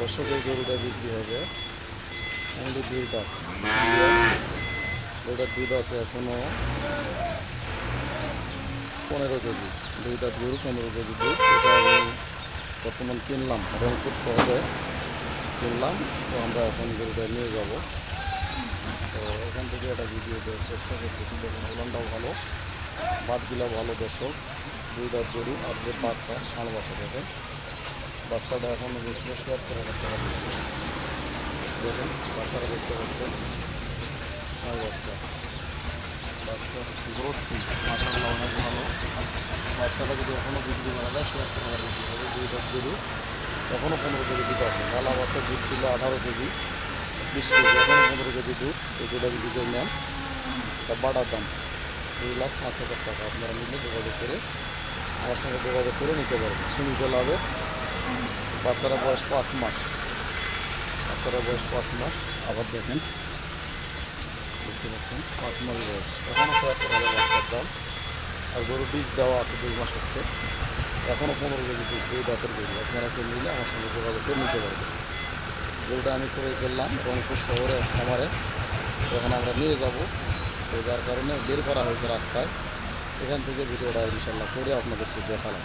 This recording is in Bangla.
দর্শক এই গরুটা বিক্রি হবে। অনলি দুই ওটার দুধ আছে এখনও। পনেরো কেজি। দুই দাঁত গরু পনেরো কেজি দুধ। এটা আমি বর্তমান কিনলাম, রংপুর শহরে কিনলাম। তো আমরা এখন গরুটা নিয়ে যাব। তো এখান থেকে একটা ভিডিও দেওয়ার চেষ্টা করতেছি। দেখুন, ওলানটাও ভালো। বাদগুলা ভালো দর্শক। দুই দাঁত গরু আর যে বাচ্চা ষাঁড় বাচ্চা দেখেন। বাচ্চাটা এখন মিশলে শেয়ার করে রাখতে হবে দেখুন, বাচ্চারা দেখতে পাচ্ছেন ষাঁড় বাচ্চা বাচ্চা গ্রোথ মাসাল্লাহ অনেক ভালো। বাচ্চাটা যদি এখনও বিক্রি করা যায় শেয়ার করে আবার বিক্রি হবে দুই দাঁত গরু এখনও পনেরো কেজি দুধ আছে। গালা বাচ্চা দুধ ছিল আঠারো কেজি। বিশ কেজি এখনও পনেরো কেজি দুধ। এই দুধটা বিক্রি করে নেন। তা বাটার দাম। দুই লাখ পাঁচ হাজার টাকা। আপনারা নিলে যোগাযোগ করে আমার সঙ্গে যোগাযোগ করে নিতে পারবেন। সীমিত লাভে বাচ্চারা বয়স পাঁচ মাস। বাচ্চারা বয়স পাঁচ মাস, আবার দেখেন। দেখতে পাচ্ছেন, পাঁচ মাস বয়স। এখনও কয়েক টাকা বাচ্চার দাম, আর গরু বীজ দেওয়া আছে দুই মাস হচ্ছে। এখনও পনেরো কেজি দুধ দাঁতের গরু, আপনারা কেউ নিলে আমার সঙ্গে যোগাযোগ করে নিতে পারবেন। গরুটা আমি করে ফেললাম রংপুর শহরে, খামারে। যখন আমরা নিয়ে যাব। তো যার কারণে বের করা হয়েছে রাস্তায়। এখান থেকে ভিডিওটা ইনশাল্লাহ করে আপনাদেরকে দেখালাম।